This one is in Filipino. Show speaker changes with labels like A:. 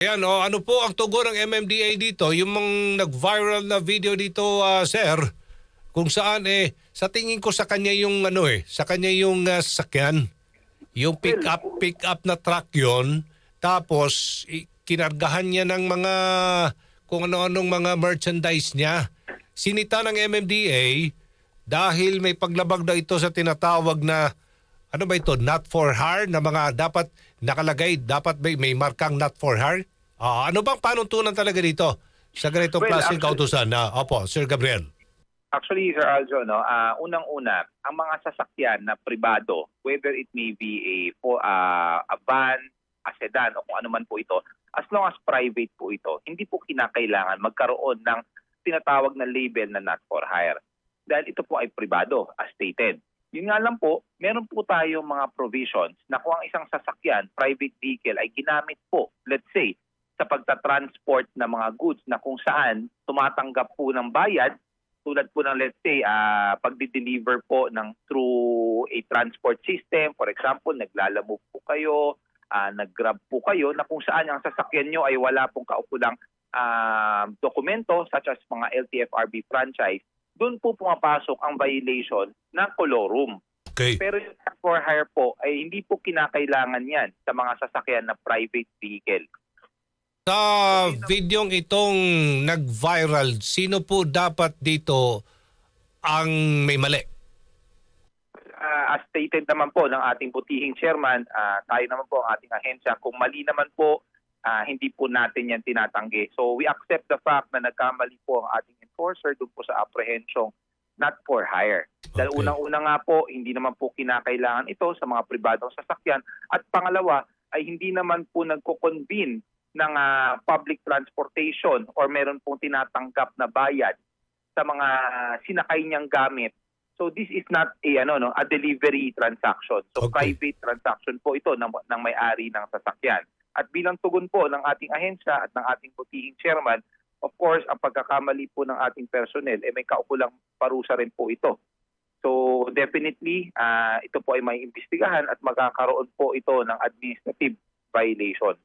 A: Ayan, oh, ano po ang tugon ng MMDA dito? Yung mga nag-viral na video dito, ah, sir, kung saan eh, sa tingin ko sa kanya yung ano eh, sa kanya yung ah, sasakyan. Yung pick up, pick up na truck yon tapos kinargahan niya ng mga kung ano-anong mga merchandise niya. Sinita ng MMDA dahil may paglabag na ito sa tinatawag na ano ba ito, not for hire na mga dapat nakalagay, dapat may, may markang not for hire? Ah, ano bang panuntunan talaga dito sa ganitong
B: Well,
A: klaseng kautusan? Na, opo, Sir Gabriel.
B: Actually, Sir Aljo, no, ah, unang-una, ang mga sasakyan na pribado, whether it may be a, ah, a van, a sedan, o kung ano man po ito, as long as private po ito, hindi po kinakailangan magkaroon ng tinatawag na label na not for hire. Dahil ito po ay pribado, as stated. Yun nga lang po, meron po tayong mga provisions na kung ang isang sasakyan, private vehicle, ay ginamit po, let's say, sa pagta-transport ng mga goods na kung saan tumatanggap po ng bayad tulad po ng let's say ah pagdi-deliver po ng through a transport system for example naglalamove po kayo ah nag-grab po kayo na kung saan ang sasakyan nyo ay wala pong kaukulang ah, dokumento such as mga LTFRB franchise doon po pumapasok ang violation ng colorum
A: Okay.
B: pero yung for hire po ay hindi po kinakailangan yan sa mga sasakyan na private vehicle
A: Sa videong itong nag-viral, sino po dapat dito ang may mali?
B: Ah, as stated naman po ng ating butihing chairman, ah, tayo naman po ang ating ahensya. Kung mali naman po, ah, hindi po natin yan tinatanggi. So we accept the fact na nagkamali po ang ating enforcer doon po sa apprehension not for hire. Dahil
A: Okay.
B: unang-una nga po, hindi naman po kinakailangan ito sa mga pribadong sasakyan. At pangalawa, ay hindi naman po nagko-convene ng ah, public transportation or meron pong tinatanggap na bayad sa mga sinakay niyang gamit So this is not a ano no, a delivery transaction. So
A: Okay.
B: private transaction po ito ng, ng may-ari ng sasakyan. At bilang tugon po ng ating ahensya at ng ating butihing chairman, of course, ang pagkakamali po ng ating personnel eh may kaukulang parusa rin po ito. So definitely, ah, ito po ay may imbestigahan at magkakaroon po ito ng administrative violation.